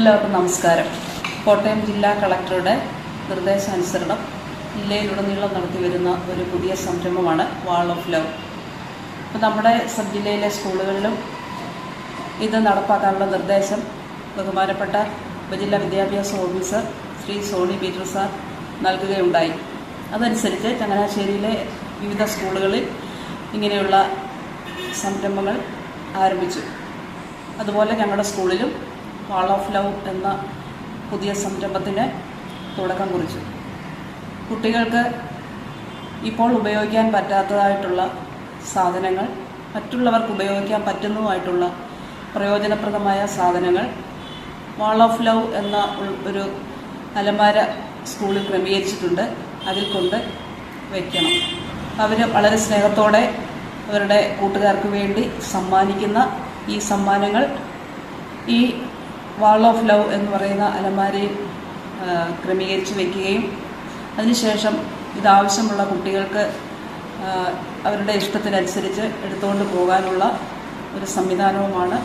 എല്ലാവർക്കും നമസ്കാരം. കോട്ടയം ജില്ലാ കളക്ടറുടെ നിർദ്ദേശാനുസരണം ജില്ലയിലുടനീളം നടത്തി വരുന്ന ഒരു പുതിയ സംരംഭമാണ് വാൾ ഓഫ് ലവ് അപ്പോൾ നമ്മുടെ സബ് ജില്ലയിലെ സ്കൂളുകളിലും ഇത് നടപ്പാക്കാനുള്ള നിർദ്ദേശം ബഹുമാനപ്പെട്ട ഉപജില്ലാ വിദ്യാഭ്യാസ officer Shri Soni Peter sir നൽകുകയുണ്ടായി. അതനുസരിച്ച് ചങ്ങനാശ്ശേരിയിലെ വിവിധ സ്കൂളുകളിൽ ഇങ്ങനെയുള്ള സംരംഭങ്ങൾ ആരംഭിച്ചു. അതുപോലെ ഞങ്ങളുടെ സ്കൂളിലും വാൾ ഓഫ് ലവ് എന്ന പുതിയ സംരംഭത്തിന് തുടക്കം കുറിച്ചു. കുട്ടികൾക്ക് ഇപ്പോൾ ഉപയോഗിക്കാൻ പറ്റാത്തതായിട്ടുള്ള സാധനങ്ങൾ മറ്റുള്ളവർക്ക് ഉപയോഗിക്കാൻ പറ്റുന്നതുമായിട്ടുള്ള പ്രയോജനപ്രദമായ സാധനങ്ങൾ വാൾ ഓഫ് ലവ് എന്ന ഒരു അലമാര സ്കൂളിൽ ക്രമീകരിച്ചിട്ടുണ്ട്. അതിൽ കൊണ്ട് വയ്ക്കണം അവർ വളരെ സ്നേഹത്തോടെ അവരുടെ കൂട്ടുകാർക്ക് വേണ്ടി സമ്മാനിക്കുന്ന ഈ സമ്മാനങ്ങൾ ഈ വാൾ ഓഫ് ലവ് എന്ന് പറയുന്ന അലമാരയിൽ ക്രമീകരിച്ച് വയ്ക്കുകയും അതിനുശേഷം ഇതാവശ്യമുള്ള കുട്ടികൾക്ക് അവരുടെ ഇഷ്ടത്തിനനുസരിച്ച് എടുത്തുകൊണ്ട് പോകാനുള്ള ഒരു സംവിധാനവുമാണ്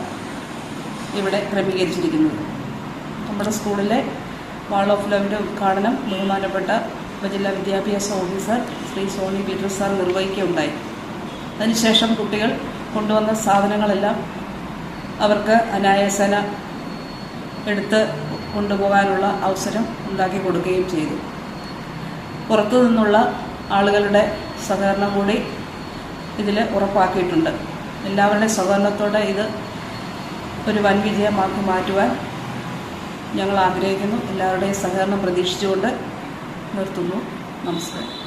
ഇവിടെ ക്രമീകരിച്ചിരിക്കുന്നത്. നമ്മുടെ സ്കൂളിലെ വാൾ ഓഫ് ലവിന്റെ ഉദ്ഘാടനം ബഹുമാനപ്പെട്ട ഉപജില്ലാ വിദ്യാഭ്യാസ officer Shri Soni Peter sir നിർവഹിക്കുകയുണ്ടായി. അതിനുശേഷം കുട്ടികൾ കൊണ്ടുവന്ന സാധനങ്ങളെല്ലാം അവർക്ക് അനായാസന എടുത്ത് കൊണ്ടുപോകാനുള്ള അവസരം ഉണ്ടാക്കി കൊടുക്കുകയും ചെയ്തു. പുറത്തു നിന്നുള്ള ആളുകളുടെ സഹകരണം കൂടി ഇതിൽ ഉറപ്പാക്കിയിട്ടുണ്ട്. എല്ലാവരുടെ സഹകരണത്തോടെ ഇത് ഒരു വൻ വിജയമാക്കി മാറ്റുവാൻ ഞങ്ങൾ ആഗ്രഹിക്കുന്നു. എല്ലാവരുടെയും സഹകരണം പ്രതീക്ഷിച്ചുകൊണ്ട് നിർത്തുന്നു. നമസ്കാരം.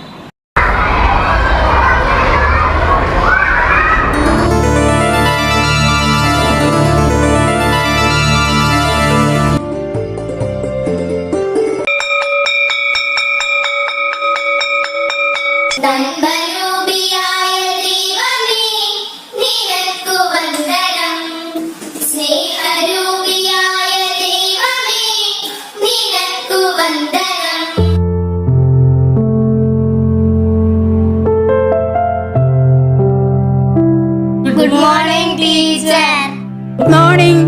Good morning teacher good morning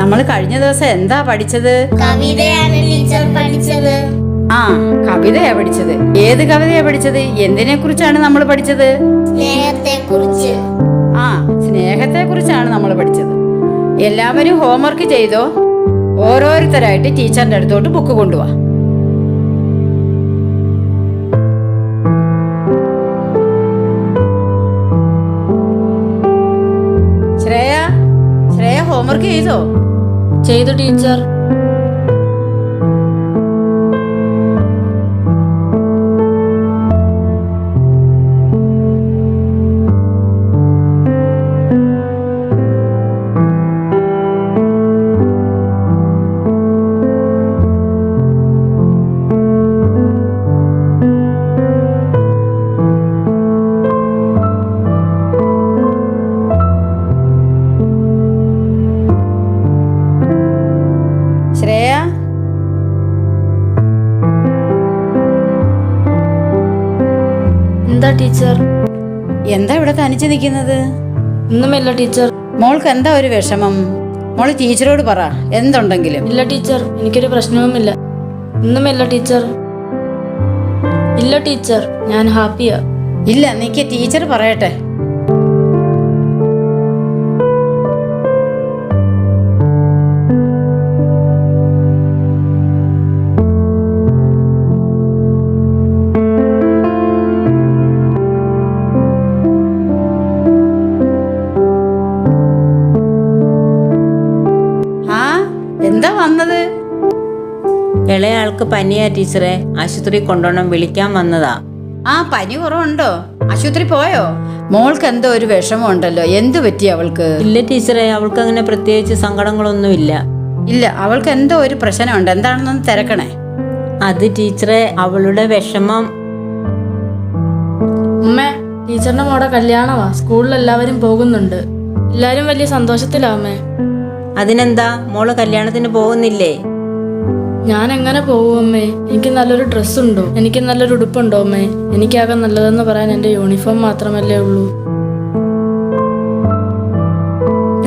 നമ്മൾ കഴിഞ്ഞ ദിവസം എന്താ പഠിച്ചത്? കവിതയാണ് ടീച്ചർ പഠിച്ചത്. ആ കവിതയാ പഠിച്ചത്. ഏത് കവിതയാ പഠിച്ചത്? എന്തിനെ കുറിച്ചാണ് നമ്മൾ പഠിച്ചത്? സ്നേഹത്തെ കുറിച്ച് ആ സ്നേഹത്തെ കുറിച്ചാണ് നമ്മൾ പഠിച്ചത്. എല്ലാവരും ഹോംവർക്ക് ചെയ്തോ? ഓരോരുത്തരായിട്ട് ടീച്ചറിന്റെ അടുത്തോട്ട് ബുക്ക് കൊണ്ടുപോവാ ചെയ്തോ? ചെയ്തു ടീച്ചർ. എന്താ ടീച്ചർ? എന്താ ഇവിടെ തനിച്ച് നിൽക്കുന്നത്? ഒന്നുമില്ല ടീച്ചർ. മോൾക്ക് എന്താ ഒരു വിഷമം? മോൾ ടീച്ചറോട് പറ എന്തുണ്ടെങ്കിലും. ഇല്ല ടീച്ചർ എനിക്കൊരു പ്രശ്നവുമില്ല. ഒന്നുമില്ല ടീച്ചർ. ഇല്ല ടീച്ചർ ഞാൻ ഹാപ്പിയാ. ഇല്ല നിക്ക് ടീച്ചർ പറയട്ടെ. വന്നത്? ഇളയാൾക്ക് പനിയാ ടീച്ചറെ. ആശുപത്രി കൊണ്ടോണം വിളിക്കാൻ വന്നതാ. ആ പനി കുറവുണ്ടോ? ആശുപത്രി പോയോ? മോൾക്ക് എന്തോ ഒരു വിഷമം ഉണ്ടല്ലോ എന്തു പറ്റി അവൾക്ക്? ഇല്ല ടീച്ചറെ. അവൾക്ക് അങ്ങനെ പ്രത്യേകിച്ച് സങ്കടങ്ങളൊന്നുമില്ല. ഇല്ല അവൾക്ക് എന്തോ ഒരു പ്രശ്നമുണ്ട്. എന്താണെന്നൊന്ന് തിരക്കണേ. അത് ടീച്ചറെ അവളുടെ വിഷമം. ഉമ്മ ടീച്ചറിന്റെ മോടെ കല്യാണമാ സ്കൂളിൽ എല്ലാവരും പോകുന്നുണ്ട്. എല്ലാരും വലിയ സന്തോഷത്തിലാമേ അതിനെന്താ? മോൾ കല്യാണത്തിന് പോകുന്നില്ലേ? ഞാൻ എങ്ങനെ പോകും അമ്മേ? എനിക്ക് നല്ലൊരു ഡ്രസ്സ് ഉണ്ടോ എനിക്ക് നല്ലൊരു ഉടുപ്പുണ്ടോ അമ്മേ? എനിക്കാകെ നല്ലതെന്ന് പറയാൻ എന്റെ യൂണിഫോം മാത്രമല്ലേ ഉള്ളൂ.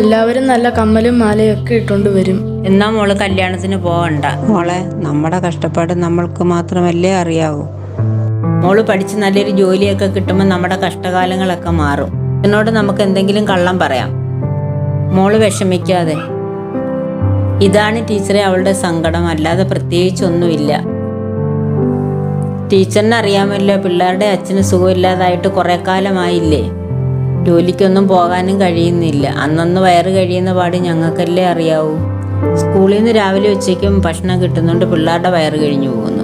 എല്ലാവരും നല്ല കമ്മലും മാലയും ഒക്കെ ഇട്ടുകൊണ്ട് വരും. എന്നാ മോൾ കല്യാണത്തിന് പോകണ്ട മോളെ നമ്മുടെ കഷ്ടപ്പാട് നമ്മൾക്ക് മാത്രമല്ലേ അറിയാവൂ. മോൾ പഠിച്ച് നല്ലൊരു ജോലിയൊക്കെ കിട്ടുമ്പോൾ നമ്മുടെ കഷ്ടകാലങ്ങളൊക്കെ മാറും. എന്നോട് നമുക്ക് എന്തെങ്കിലും കള്ളം പറയാം. മോൾ വിഷമിക്കാതെ. ഇതാണ് ടീച്ചറെ അവളുടെ സങ്കടം. അല്ലാതെ പ്രത്യേകിച്ചൊന്നുമില്ല. ടീച്ചറിന് അറിയാമല്ലോ പിള്ളേരുടെ അച്ഛന് സുഖമില്ലാതായിട്ട് കുറെ കാലമായില്ലേ ജോലിക്കൊന്നും പോകാനും കഴിയുന്നില്ല. അന്നന്ന് വയറ് കഴിയുന്ന പാട് ഞങ്ങൾക്കല്ലേ അറിയാവൂ? സ്കൂളിൽ നിന്ന് രാവിലെ ഉച്ചയ്ക്കും ഭക്ഷണം കിട്ടുന്നുണ്ട് പിള്ളേരുടെ വയറ് കഴിഞ്ഞു പോകുന്നു.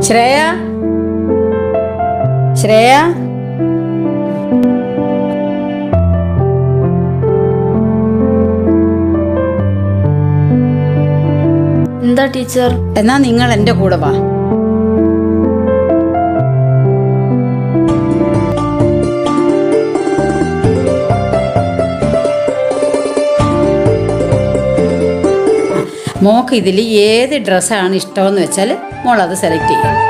ശ്രേയ? ശ്രേയ? എന്താ ടീച്ചർ? എന്നാ നിങ്ങൾ എന്റെ കൂടെ വാ. മോക്ക് ഇതിൽ ഏത് ഡ്രസ്സാണ് ഇഷ്ടമെന്ന് വെച്ചാൽ മോൾ അത് സെലക്ട് ചെയ്യും.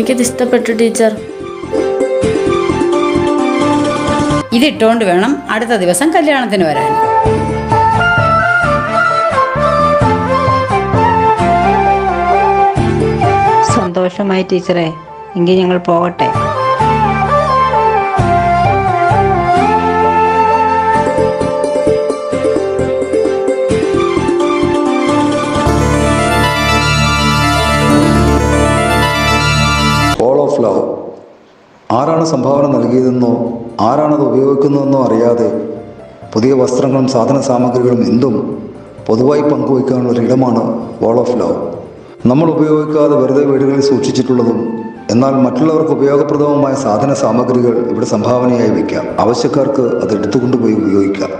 എനിക്കിത് ഇഷ്ടപ്പെട്ടു ടീച്ചർ. ഇതിട്ടുകൊണ്ട് വേണം അടുത്ത ദിവസം കല്യാണത്തിന് വരാൻ. സന്തോഷമായി ടീച്ചറെ. എങ്കിൽ ഞങ്ങൾ പോകട്ടെ. ആരാണ് സംഭാവന നൽകിയതെന്നോ ആരാണത് ഉപയോഗിക്കുന്നതെന്നോ അറിയാതെ പുതിയ വസ്ത്രങ്ങളും സാധന സാമഗ്രികളും എന്തും പൊതുവായി പങ്കുവയ്ക്കാനുള്ള ഒരു ഇടമാണ് വാൾ ഓഫ് ലവ് നമ്മൾ ഉപയോഗിക്കാതെ വെറുതെ വീടുകളിൽ സൂക്ഷിച്ചിട്ടുള്ളതും എന്നാൽ മറ്റുള്ളവർക്ക് ഉപയോഗപ്രദവുമായ സാധന സാമഗ്രികൾ ഇവിടെ സംഭാവനയായി വയ്ക്കാം. ആവശ്യക്കാർക്ക് അത് എടുത്തുകൊണ്ടുപോയി ഉപയോഗിക്കാം.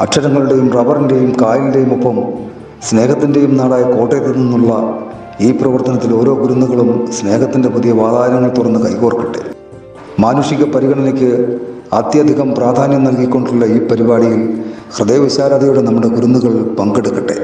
അക്ഷരങ്ങളുടെയും റബ്ബറിന്റെയും കായലിന്റെയും ഒപ്പം സ്നേഹത്തിന്റെയും നാടായ കോട്ടയത്തു നിന്നുള്ള ഈ പ്രവർത്തനത്തിൽ ഓരോ കുരുന്നുകളും സ്നേഹത്തിന്റെ പുതിയ വാതായനങ്ങൾ തുറന്ന് കൈകോർക്കട്ടെ. മാനുഷിക പരിഗണനയ്ക്ക് അത്യധികം പ്രാധാന്യം നൽകിക്കൊണ്ടുള്ള ഈ പരിപാടിയിൽ ഹൃദയവിശാലതയോടെ നമ്മുടെ കുരുന്നുകൾ പങ്കെടുക്കട്ടെ.